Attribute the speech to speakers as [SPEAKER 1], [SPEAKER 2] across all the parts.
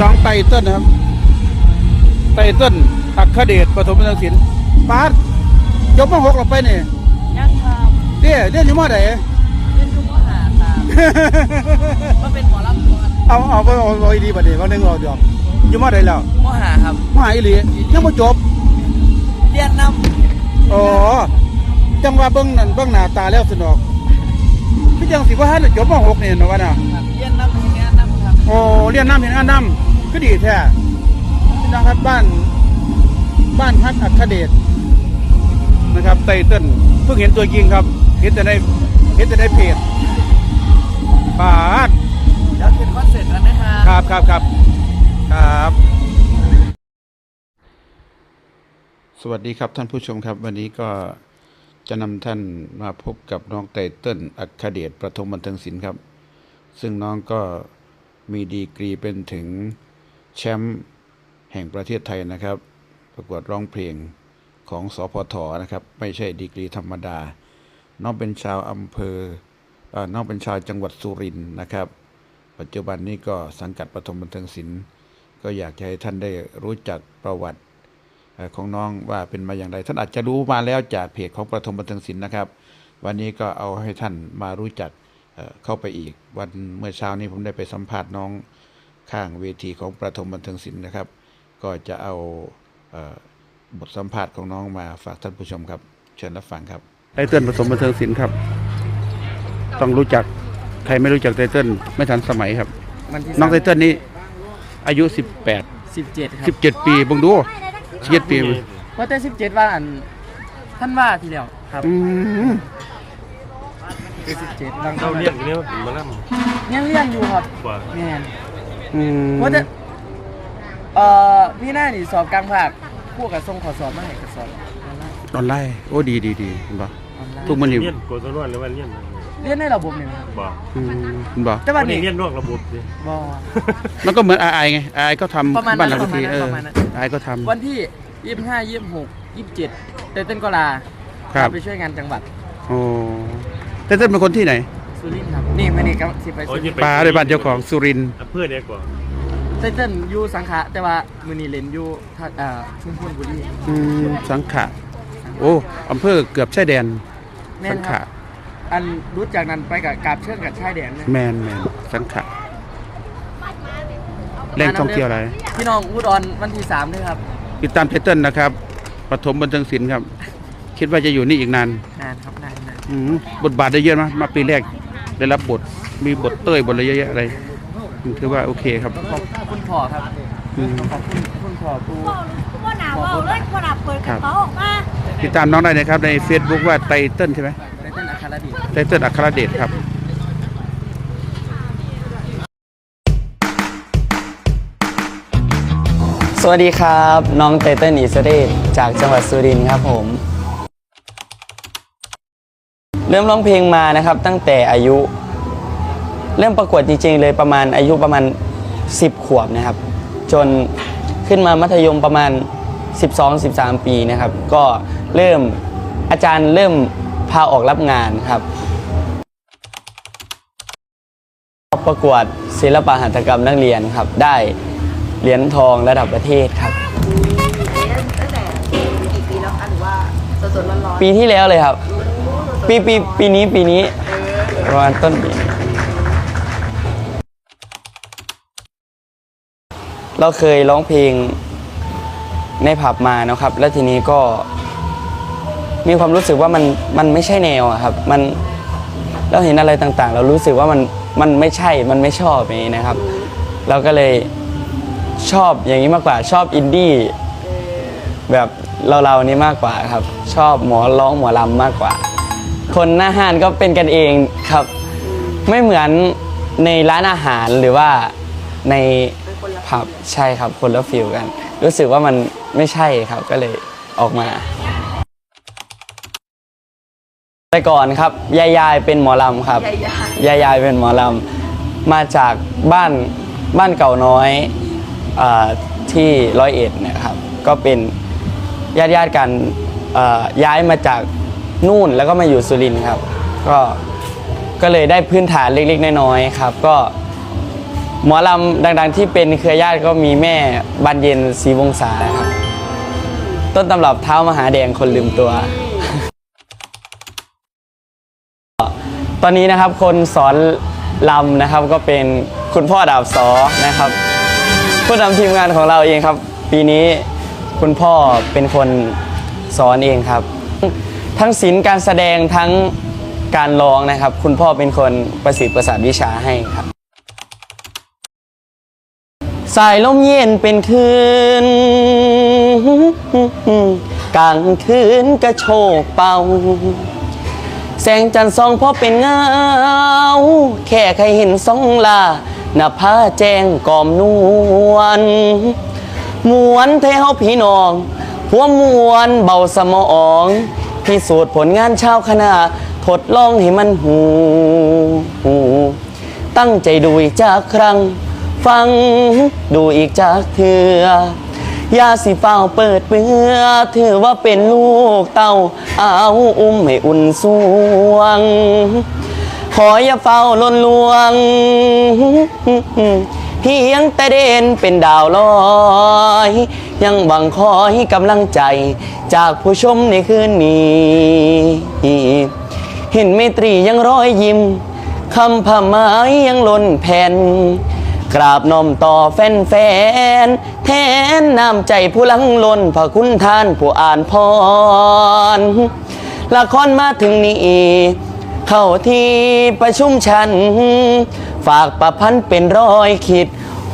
[SPEAKER 1] น้องไตเติ้ลนะครับ ไตเติ้ลอัครเดชปฐมศึกษินปาดยกมาหกเราไปเนี่ย
[SPEAKER 2] ยังครับ
[SPEAKER 1] เดี๋ยวเดี๋ยวอยู่มอไหน
[SPEAKER 2] เล่นยุมหาครับมันเป็นหมอลำก่อน
[SPEAKER 1] เอาเอาไปเอาเอาดีบัดนี้วันหนึงเราเดียวอยู่มอไหนแล้ว
[SPEAKER 2] มหาครับ
[SPEAKER 1] มหาอีหลียังบ่จบ
[SPEAKER 2] เรียนน
[SPEAKER 1] อ๋อจังว่าเบิ่งนั่นเบิ่งหน้าตาแล้วสนอกพี่จังสิว่าให้จบมหกนี่เนาะว่าน่ะำ
[SPEAKER 2] ครับเรียนนำเรียนนำครับ
[SPEAKER 1] โอ้เรียนน้ำเห็นอันน้ำ ก็ดีแท้พี่น้องครับบ้าน บ้านพักอัครเดชนะครับไตเติ้ลเพิ่งเห็นตัวจริงครับ เห็นแต่ในเห็นแต่ในเพจปาด
[SPEAKER 2] เดี๋ยวขึ้นคอนเสิร์ตกันนะครับ
[SPEAKER 1] ครับครับครับครับ สวัสดีครับท่านผู้ชมครับ วันนี้ก็จะนำท่านมาพบกับน้องไตเติ้ลอัครเดชประถมบันเทิงศิลป์ครับ ซึ่งน้องก็มีดีกรีเป็นถึง แชมป์แห่งประเทศไทยนะครับ ประกวดร้องเพลงของสพทนะครับ ไม่ใช่ดีกรีธรรมดา น้องเป็นชาวอำเภออน้องเป็นชาวจังหวัดสุรินทร์นะครับ ปัจจุบันนี้ก็สังกัดปฐมบันเทิงศิลป์ก็อยากให้ท่านได้รู้จักประวัติของน้องว่าเป็นมาอย่างไร ท่านอาจจะรู้มาแล้วจากเพจของปฐมบันเทิงศิลป์นะครับ วันนี้ก็เอาให้ท่านมารู้จักเอ่อเข้าไปอีก วันเมื่อเช้านี้ผมได้ไปสัมภาษณ์น้อง ข้างเวทีของประถมบันเทิงศิลป์นะครับ ก็จะเอาเอ่อบทสัมภาษณ์ของน้องมาฝากท่านผู้ชมครับ เชิญรับฟังครับ ไตเติ้ลผสมบันเทิงศิลป์ครับ ต้องรู้จักใครไม่รู้จักไตเติ้ลไม่ทันสมัยครับ
[SPEAKER 2] วันที่
[SPEAKER 1] น้องไตเติ้ลนี่อายุ 18
[SPEAKER 2] สิบเจ็ดครับ
[SPEAKER 1] 17 ปีเบังดู17ปี
[SPEAKER 2] ว่าแต่สิบเจ็ดว่าอันท่านว่าทีเดียวครับ
[SPEAKER 1] อืม
[SPEAKER 2] สิบเจ็ดบาง
[SPEAKER 3] เราเรียกเนี่ยมาล่
[SPEAKER 2] ยังเรียนอยู่ครับำ
[SPEAKER 3] กว่า
[SPEAKER 2] แม่น
[SPEAKER 1] อืม
[SPEAKER 2] ว่าแต่เอ่อพี่หน้านี่สอบกลางภาคพวกกับส่งขอสอบมาให้กับสอบออนไลน์
[SPEAKER 1] ออนไลน์โอ้ดีดีดีเห็นปะ
[SPEAKER 2] ออนไลน์
[SPEAKER 1] ทุกมันอยู่
[SPEAKER 3] เรียนกดตัวหรือว่าเรียน
[SPEAKER 2] เรียนในระบบเนี่ยนะครับ
[SPEAKER 3] บ่
[SPEAKER 1] อืมเห็นปะ
[SPEAKER 2] แต่
[SPEAKER 3] วั
[SPEAKER 2] ว่าน
[SPEAKER 3] นี้
[SPEAKER 2] นี่
[SPEAKER 3] เรียนนอกระบบดิ
[SPEAKER 2] บอ
[SPEAKER 1] มันก็เหมือนไอไอไงไอไอก็ท
[SPEAKER 2] ประมาณำ
[SPEAKER 1] บ้าน
[SPEAKER 2] นั้
[SPEAKER 1] เรา
[SPEAKER 2] น
[SPEAKER 1] ทุกทีเออ
[SPEAKER 2] ประมาณนั้น
[SPEAKER 1] ไอก็ทำ
[SPEAKER 2] วันที่ยี่สิบห้ายี่สิบหกยี่สิบเจ็ดเต้นก็ลา
[SPEAKER 1] ครับ
[SPEAKER 2] ไปช่วยงานจังหวัด
[SPEAKER 1] โอ้ไตเติ้ลเป็นคนที่ไหน
[SPEAKER 2] สุรินทร์ครับ นี่มานี่ก็สิไป
[SPEAKER 3] โอ้
[SPEAKER 2] สุ
[SPEAKER 3] ย
[SPEAKER 2] รินทร์
[SPEAKER 1] ปลาในบ้านเจ้าของสุรินทร์
[SPEAKER 3] อำเพื่อเนี่ยกว่า
[SPEAKER 2] เต้นอยู่สังขะแต่ว่ามือนีเล่นอยู่ท่าเอ่อชุมพลบุรี
[SPEAKER 1] อืมสังขะโอ้อำเภอเกือบชายแดน
[SPEAKER 2] แม่
[SPEAKER 1] สั
[SPEAKER 2] น
[SPEAKER 1] ง
[SPEAKER 2] ครั
[SPEAKER 1] ขะ
[SPEAKER 2] บอันรู้จากนั้นไปกับกาบเชื่อมกับชายแดนเลย
[SPEAKER 1] แมนแมนสังขะแหล่งท่องเที่ยวอะไร
[SPEAKER 2] พี่น้องอุดรวันที่สามด้วยครับ
[SPEAKER 1] ติดตามไตเติ้ลนะครับปฐมบันเทิงศิลป์ครับ คิดว่าจะอยู่นี่อีกนาน
[SPEAKER 2] นานครับนานนาน
[SPEAKER 1] อืมบทบาทได้เยอะไหมมาปีแรก ได้รับบทมีบทเต้ยบทอะไรเยอะแยะอะไรถือว่าโอเคครับ
[SPEAKER 2] ขอบคุณพ่อครับ
[SPEAKER 1] อืม
[SPEAKER 2] ขอบคุณคุณพ่อปู
[SPEAKER 4] ว่าหนาวเอาเลยว่าหนาวเปิดกระเป๋าออกมา
[SPEAKER 1] ติดตามน้องได้นะครับใน Facebook ว่าไตเติ้ลใช่ไหม
[SPEAKER 2] ในเต้นอาคาราดี
[SPEAKER 1] ไตเติ้ลอัครเดชครับ
[SPEAKER 5] สวัสดีครับ น้องเตเติ้ลอิสเรศจากจังหวัดสุรินทร์ครับผม เริ่มร้องเพลงมานะครับ ตั้งแต่อายุ เริ่มประกวดจริงๆเลยประมาณอายุประมาณ 10 ขวบนะครับ จนขึ้นมามัธยมประมาณ 12-13 ปีนะครับ ก็เริ่มอาจารย์เริ่มพาออกรับงานครับประกวดศิลปะหัตถกรรมนักเรียนครับ ได้เหรียญทองระดับประเทศครับ
[SPEAKER 4] ตั้งแต่กี่ปีแล้วคะหรือว่าสดๆร้อน
[SPEAKER 5] ปีที่แล้วเลยครับ ปีปีปีนี้ปีนี้ประมาณต้นปีเราเคยร้องเพลงในผับมานะครับ แล้วทีนี้ก็ มีความรู้สึกว่ามันมันไม่ใช่แนวอะครับ มันเราเห็นอะไรต่างๆ เรารู้สึกว่ามันมันไม่ใช่มันไม่ชอบอย่างนี้นะครับ เราก็เลยชอบอย่างนี้มากกว่าชอบอินดี้แบบเราๆนี้มากกว่าครับ ชอบหมอร้องหมอลำมากกว่า คนหน้าห้านก็เป็นกันเองครับ ไม่เหมือนในร้านอาหารหรือว่าในผับใช่ครับคนละฟิลกัน รู้สึกว่ามันไม่ใช่ครับก็เลยออกมา แต่ก่อนครับยายยายเป็นหมอลำครับยายยายเป็นหมอลำมาจากบ้านบ้านเก่าน้อยอาที่ร้อยเอ็ดเนี่ยครับ ก็เป็นญาติญาติๆกันเอ่อย้ายมาจาก นู่นแล้วก็มาอยู่สุรินทร์ครับ ก็ก็เลยได้พื้นฐานเล็กๆน้อยๆครับ ก็หมอลำดัง ๆ ที่เป็นเครือญาติก็มีแม่บานเย็นศรีวงศาครับ ต้นตำรับเท้ามหาแดงคนลืมตัว ตอนนี้นะครับคนสอนลำนะครับก็เป็นคุณพ่อดาบสอนะครับผู้นำทีมงานของเราเองครับ ปีนี้คุณพ่อเป็นคนสอนเองครับ ทั้งศิลป์การแสดงทั้งการร้องนะครับ คุณพ่อเป็นคนประสิทธิ์ประสานวิชาให้ครับ สายลมเย็นเป็นคืนกลางคืนก็โชกเป่า แสงจันทร์ส่องพอเป็นเงา แค่ใครเห็นสองลาหน้าผ้าแจ้งกอมนวลมวนเทเฮาพี่น้องหัวมวนเบาสมอง พิสูจน์ผลงานชาวคณะทดลองให้มันหูหูตั้งใจดูอีกจากครั้ง ฟังดูอีกจากเถื่อยาสิเฝ้าเปิดเปื้อถือว่าเป็นลูกเต้าเอาอุ้มให้อุ่นสวง ขออย่าเฝ้าลนลวงเพียงแต่เด่นเป็นดาวลอย ยังหวังคอยกำลังใจจากผู้ชมในคืนนี้ เห็นเมตรียังร้อยยิ้มคำผ้าไม้ยังล้นแผ่นกราบน้อมต่อแฟนแฟน แทนน้ำใจผู้หลังล้นพระคุณท่านผู้อ่านพร ละครมาถึงนี้ เข้าที่ประชุมชัน ฝากประพันธ์เป็นร้อยคิด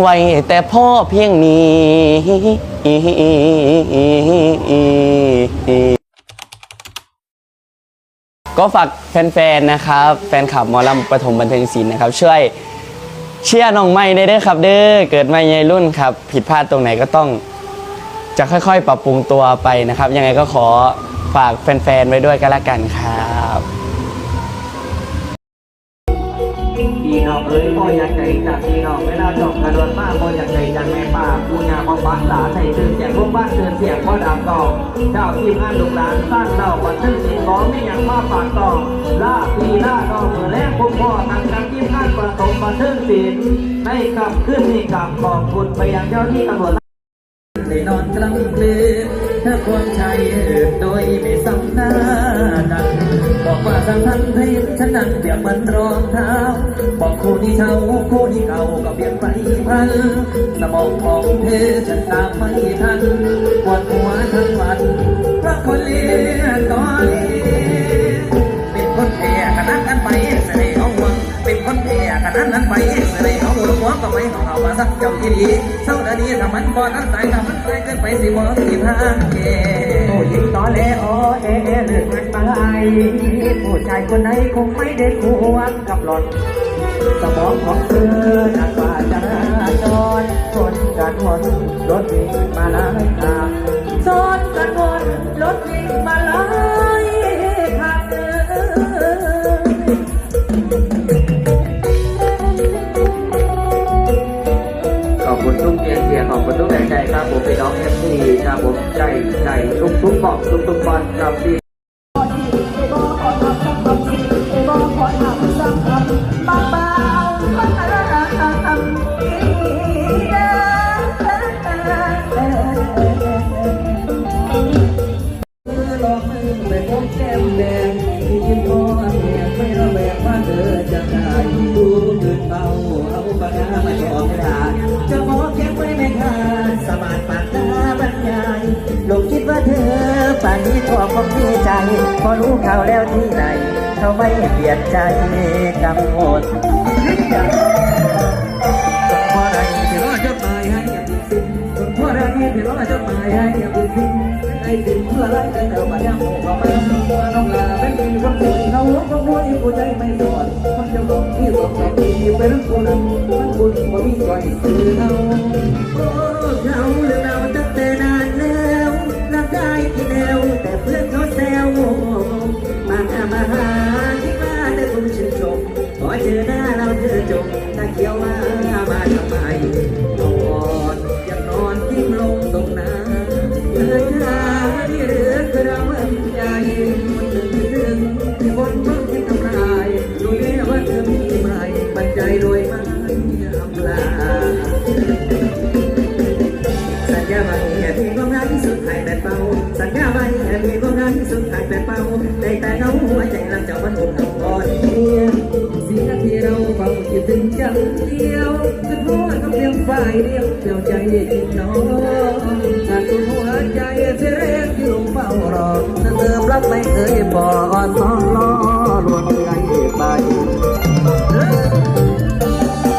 [SPEAKER 5] ไว้แต่พ่อเพียงนี้ก็ฝากแฟนๆนะครับ แฟนคลับหมอลำปฐมบันเทิงศิลป์นะครับ ช่วยเชียร์น้องใหม่ได้ด้อครับ เด้อเกิดมาในรุ่นครับ ผิดพลาดตรงไหนก็ต้อง จะค่อยๆ ปรับปรุงตัวไปนะครับ ยังไงก็ขอฝากแฟนๆไว้ด้วยก็แล้วกันครับ
[SPEAKER 6] พี่น้องเอ้ยพ่ออยากใจากพี่น้องเวลาจบกระโดดมาพ่ออยากใจจากแม่ป้าปูญาพ่อป้าหลาใส่ตื่นแจกพวกบ้านเตือนเสียงพ่อดำกองเจ้าทีมงานลูกหลานสร้างเล่าบันทึกสิ่งของไม่อยากมาปากต่อล่าปีล่าดอกเมื่อแรกพวกพ่อทางการทีมงานประสมบันทึกศิลป์ในคำขึ้นนี่กำขอบคุณไปยังเจ้าที่ตำรวจได้นอนกลางคืนถ้าควงชายโดยไม่สำนากัก ว่าสังทันให้ฉันนั่งเปียกมันรองเท้าบอกคู่ที่เช่าคู่ที่เก่าก็เปลี่ยนไปพันสมองของเธอฉันตามไม่ทันปวดหัวทั้งวันเพราะคนเลี้ยงตอนนี้เป็นคนแก่ขนาดนั้นไปเสน่ห์เอาหวงเป็นคนแก่ขนาดนั้นไปเสน่ห์เอาหวงหวงก็ไม่ของเอามาสักเจ้าที่ดีเศร้าเดียวนี้ถ้ามันบ่นั้นสายถ้ามันสายเกินไปสิบ่ที่ทางแก่ โอ้ยิงต่อแลอเอเอเลือกมันไปผู้ชายคนไหนคงไม่ได้ควงกับหล่อนสมองของเธอนักว่าจราจรชนกันวนรถวิ่งมาหลายทางชนกันวนรถวิ่งมาหลาย พอรู้ข่าวแล้วที่ไหนเขาไม่เปลี่ยนใจกังวลเพราอะไรที่รอจดหมายให้ย่างสิ้นพราอะไรที่รอจดหมายให้ย่งสิ้นไอ้สิ่งเพื่อไรแต่เราไม่ยังโง่ไม่ตัวน้องลาไม่มีคนสวยเขาหัวเขาหัวที่หัวใจไม่สอนมันจะบอกที่บอกแต่ที่เป็นคนนั้นมันคุณบ่มีใจสื่อเขาโอ้เขาเรื่องเรักไม่เคยบอกสองล้อลวงใจไป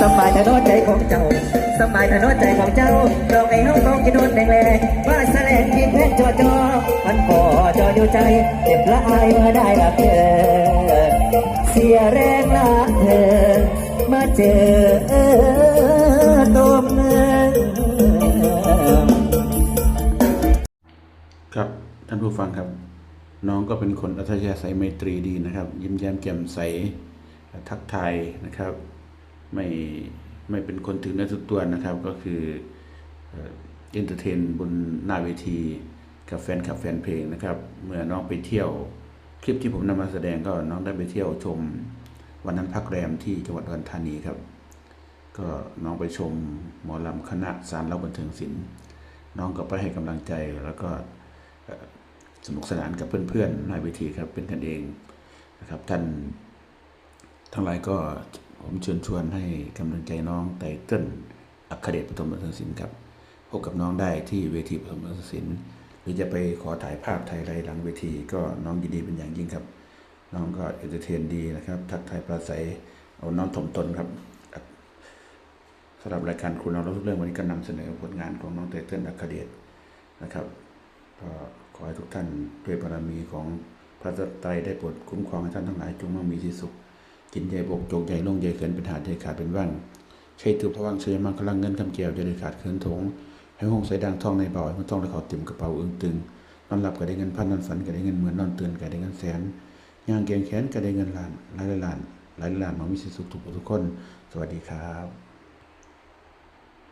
[SPEAKER 6] สบายแต่นอนใจของเจ้าสบายแต่นอนใจของเจ้าเราไอ้ห้องน้องกินนอนแดงแรงว่าแสลงกินเพชรจอจอมันก่อจออยู่ใจเจ็บละอายเมื่อได้รักเธอเสียแรงรักเธอมาเจอตมเงิน
[SPEAKER 1] ครับท่านผู้ฟังครับ น้องก็เป็นคนอัธยาศัยไมตรีดีนะครับ ยิ้มแย้มแจ่มใสทักทายนะครับ ไม่ไม่เป็นคนถึงเนื้อถึงตัวนะครับ ก็คือเอนเตอร์เทนบนหน้าเวทีกับแฟนคลับแฟนเพลงนะครับ เมื่อน้องไปเที่ยวคลิปที่ผมนำมาแสดงก็น้องได้ไปเที่ยวชม วันนั้นพักแรมที่จังหวัดอุดรธานีครับ ก็น้องไปชมหมอลำคณะสารเล่าบันเทิงศิลป์น้องก็ไปให้กำลังใจแล้วก็ สนุกสนานกับเพื่อนๆหน้าเวทีครับเป็นกันเองนะครับ ท่านทั้งหลายก็ผมเชิญชวนให้กำลังใจน้องไตเติ้ลอัคเดชปฐมบันเทิงศิลป์ครับพบกับน้องได้ที่เวทีปฐมบันเทิงศิลป์หรือจะไปขอถ่ายภาพถ่ายไรหลังเวที ก็น้องยินดีเป็นอย่างยิ่งครับ น้องก็เอนเตอร์เทนดีนะครับ ทักทายปราศัยเอาน้องถมตนครับสำหรับรายการคุณเราทุกเรื่องวันนี้ก็นำเสนอผลงานของน้องไตเติ้ลอัคเดชนะครับก็ ขอให้ทุกท่านด้วยบารมีของพระไตรได้โปรดคุ้มครองให้ท่านทั้งหลายจงมั่งมีที่สุขกินใหญ่บกจกใหญ่ลงใหญ่เขินเป็นหาดใหญ่ขาดเป็นว่างใช้ถือพระวังเชยมังคลังเงินคำเกี่ยวจะได้ขาดเขินถงให้ห้องใส่ดังทองในบาให้มันต้องได้เขาเต็มกระเป๋าอึ้งตึงนอนหลับก็ได้เงินพันนอนฝันก็ได้เงินหมื่นนอนตื่นก็ได้เงินแสนย่างเกียงแขนก็ได้เงินล้านหลายล้านหลายล้านหลายล้านมามีสิสุขทุกทุกคน สวัสดีครับ